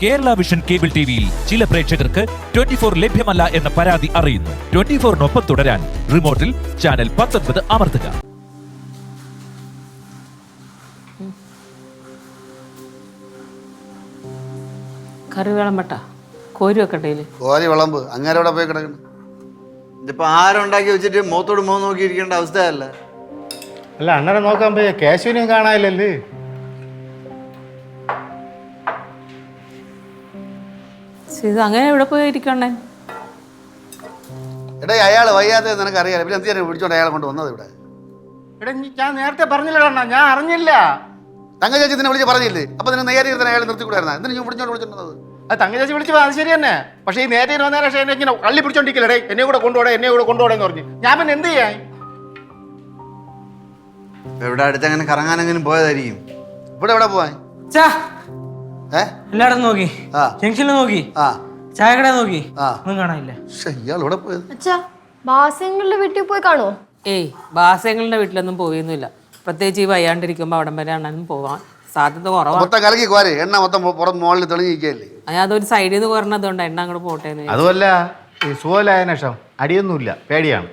Kerala vision cable ടിവിയിൽ ചില പ്രേക്ഷകർക്ക് ട്വന്റി ഫോർ ലഭ്യമല്ല എന്ന പരാതി അറിയുന്നു. ട്വന്റി ഫോറിനൊപ്പം തുടരാൻ റിമോട്ടിൽ ചാനൽ പത്തൊൻപത് അമർത്തുക. കറി വിളമ്പട്ട. കോരി വെക്കട്ടെ കോരി വിളമ്പ്. അങ്ങനെ അവിടെ പോയി കിടക്കണം ഇതിപ്പോ ആരുണ്ടാക്കി വെച്ചിട്ട് മുഖം അവസ്ഥയല്ല. അല്ല അണ്ണനെ നോക്കാൻ പോയ. കേശുവിനെയും കാണാനില്ലല്ലേ? അങ്ങനെ ഇവിടെ പോയി ഇരിക്കണേ എടേ അയാൾ വയ്യാതെ നിനക്ക് അറിയാലോ പിന്നെ എന്തിനാ പിടിച്ചോണ്ട് അയാളെ കൊണ്ട് വന്നത് ഇവിടെ? എടാ നീ- ഞാൻ നേരത്തെ പറഞ്ഞില്ലടാ അണ്ണാ. ഞാൻ അറിഞ്ഞില്ല. തങ്ക ചേച്ചി നിന്നെ വിളിച്ച് പറഞ്ഞില്ലേ? അപ്പൊ നിന്നെ നേരെ ഇരുന്ന് അയാൾ നിർത്തിക്കൂടായിരുന്നു? എന്തിനാ നീ പിടിച്ചോണ്ട് വിളിച്ചോണ്ടത് അത് തങ്ക ചേച്ചി വിളിച്ചു അത് ശരി തന്നെ പക്ഷേ ഈ നേരത്തെ വന്നേരം പക്ഷേ എന്നെ ഇങ്ങനെ കള്ളി പിടിച്ചോണ്ടിരിക്കില്ലടേ എന്നെ കൂടെ കൊണ്ടുപോടെ എന്നെ കൂടെ കൊണ്ടുപോടെ എന്ന് പറഞ്ഞു. ഞാൻ പിന്നെ എന്ത് ചെയ്യാൻ? ഇവിടെ അടുത്ത് അങ്ങനെ കറങ്ങാനെങ്കിലും പോയതായിരിക്കും. ഇവിടെ എവിടെ പോവാൻ? എല്ലായിടത്തും നോക്കി. ജംഗ്ഷനിൽ നോക്കി. ആ. ചായക്കട നോക്കി. ഒന്നും കാണാനില്ല. ഇയാൾ ഇവിടെ പോയത്? അച്ഛാ ബാസ്യങ്ങളുടെ വീട്ടിൽ പോയി കാണുമോ ഏയ് ബാസങ്ങളുടെ വീട്ടിലൊന്നും പോയൊന്നുമില്ല പ്രത്യേകിച്ച് ഈ വയ്യാണ്ടിരിക്കുമ്പോൾ അവിടം വരെ ആണെങ്കിലും പോവാൻ സാധ്യത കുറവാണ് മൊത്തം കലക്കി കോരെ. എണ്ണ മൊത്തം പുറം മുകളിൽ തെളിഞ്ഞിരിക്കല്ലേ അതൊരു സൈഡിൽ നിന്ന് കുറഞ്ഞതുകൊണ്ട് എണ്ണ അങ്ങോട്ട് പോട്ടെ അതുമല്ല ഈ സുഖലായ ശേഷം അടിയൊന്നുമില്ല. പേടിയാണ്.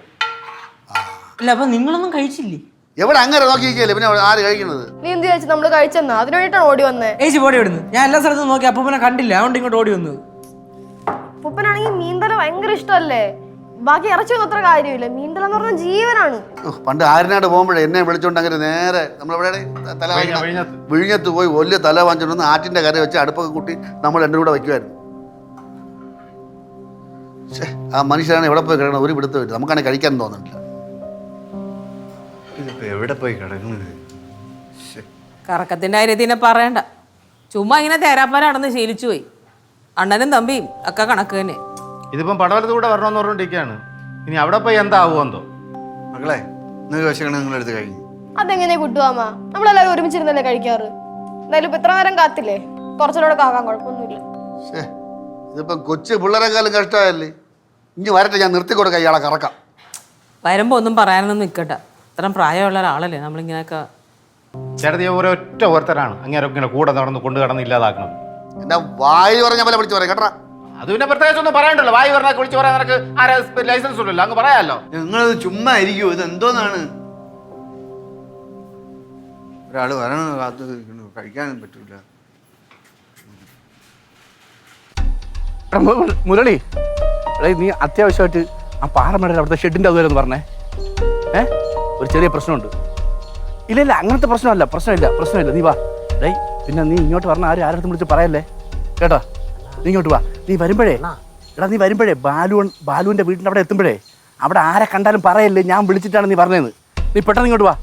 അല്ല അപ്പൊ നിങ്ങളൊന്നും കഴിച്ചില്ലേ? എവിടെ അങ്ങനെ നോക്കിയിരിക്കല്ലേ പിന്നെ ആര് കഴിക്കുന്നത്? നീ എന്ത് ചോദിച്ചു? നമ്മൾ കഴിച്ചെന്നാ? അതിനുവേണ്ടിട്ടാണ് ഓടി വന്നേ. ഏച്ചി ഓടി വിടുന്നു ഞാൻ എല്ലാ സ്ഥലത്തും നോക്കി അപ്പൂപ്പനെ കണ്ടില്ല. അതുകൊണ്ട് ഇങ്ങോട്ട് ഓടി വന്നത് അപ്പൂപ്പനാണെങ്കിൽ മീൻതല ഭയങ്കര ഇഷ്ടമല്ലേ? ബാക്കി ഇറച്ചി ഒന്നും അത്ര കാര്യമില്ല. മീൻതല എന്ന് പറഞ്ഞ ജീവനാണ്. പണ്ട് ആരിനാട് പോകുമ്പോഴേ എന്നെ വിളിച്ചോണ്ട് അങ്ങനെ നേരെ നമ്മളെവിടെ തല വിഴിഞ്ഞത്ത്. പോയി വലിയ തല വാങ്ങിച്ചോണ്ട് വന്ന് ആറ്റിന്റെ കറി വെച്ച് അടുപ്പൊക്കെ കൂട്ടി നമ്മൾ എന്റെ കൂടെ വയ്ക്കുമായിരുന്നു ആ മനുഷ്യരാണ് എവിടെ പോയി കിടക്കണം ഒരു പിടുത്തം വരും നമുക്കാണെങ്കിൽ കഴിക്കാൻ തോന്നുന്നില്ല. എവിടെ പോയി കിടക്കുന്നത്. കറക്കത്തിന്റെ കാര്യത്തിനെ പറയണ്ട. ചുമ്മാ ഇങ്ങനെ തേരാപ്പാര നടന്ന് ശീലിച്ചു പോയി. അണ്ണനും തമ്പിയും ഒക്കെ കണക്ക് തന്നെ. ഇതിപ്പം പടവലത്തൂടെ വരണമെന്ന് പറഞ്ഞോണ്ടിരിക്കാണ് ഇനി അവിടെ പോയി എന്താവോ എന്തോ? മക്കളെ നിങ്ങൾക്ക് വിശക്കണ നിങ്ങളെടുത്ത് കഴിഞ്ഞു. അതെങ്ങനെ കുട്ടുവാമ നമ്മളെല്ലാവരും ഒരുമിച്ചിരുന്നല്ലേ കഴിക്കാറ്? എന്തായാലും ഇപ്പൊ ഇത്ര നേരം കാത്തില്ലേ? കുറച്ചുകൂടെ കാക്കാൻ കുഴപ്പമൊന്നുമില്ല. ഇതിപ്പം കൊച്ചു പിള്ളേരെക്കാളും കഷ്ടമായല്ലേ? ഇനി വരട്ടെ ഞാൻ നിർത്തി കൊടുക്കാം ഇയാളെ കറക്കാം. വരുമ്പോ ഒന്നും പറയാനൊന്നും നിൽക്കട്ടെ ഇത്രയും പ്രായമുള്ള ഒരാളല്ലേ? നമ്മളിങ്ങനെയൊക്കെ ചേട്ടത്തി ഒരൊറ്റ ഓരോരുത്തരാണ്. അങ്ങനെ ഇങ്ങനെ കൂടെ നടന്ന് കൊണ്ടു കടന്ന് ഇല്ലാതാക്കണം. എന്റെ വായി പറഞ്ഞ പോലെ വിളിച്ചു പറയാം കേട്ടാ അത് പിന്നെ പ്രത്യേകിച്ച് ഒന്നും പറയണ്ടല്ലോ. വായി പറഞ്ഞാൽ വിളിച്ച് പറയാൻ നിനക്ക് ആരാ ലൈസൻസ് ഉണ്ടല്ലോ? അങ്ങ് പറയാമല്ലോ നിങ്ങളത് ചുമ്മാ ഇരിക്കുമോ ഇത് എന്തോന്നാണ്? ഒരാൾ വരണം കാത്തു കഴിക്കാനും പറ്റൂല. മുരളി. എടാ നീ അത്യാവശ്യമായിട്ട് ആ പാറമടയിൽ അവിടുത്തെ ഷെഡിന്റെ അതുവരെ ഒന്ന് പറഞ്ഞേ. ഏ? ഒരു ചെറിയ പ്രശ്നമുണ്ട്. ഇല്ല ഇല്ല അങ്ങനത്തെ പ്രശ്നമല്ല പ്രശ്നമില്ല പ്രശ്നമില്ല. നീ വാ. ഡേയ് പിന്നെ നീ ഇങ്ങോട്ട് പറഞ്ഞ ആരും ആരുടെ വിളിച്ച് പറയല്ലേ? കേട്ടോ? നീ ഇങ്ങോട്ട് വാ. നീ വരുമ്പോഴേ എടാ നീ വരുമ്പോഴേ ബാലു ബാലുവിന്റെ വീട്ടിന്റെ അവിടെ എത്തുമ്പോഴേ അവിടെ ആരെ കണ്ടാലും പറയല്ലേ ഞാൻ വിളിച്ചിട്ടാണ് നീ പറഞ്ഞത് നീ പെട്ടെന്ന് ഇങ്ങോട്ട് വാ.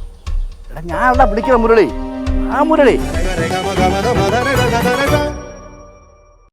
എടാ ഞാൻ അവിടെ വിളിക്കണം മുരളി. ആ മുരളി.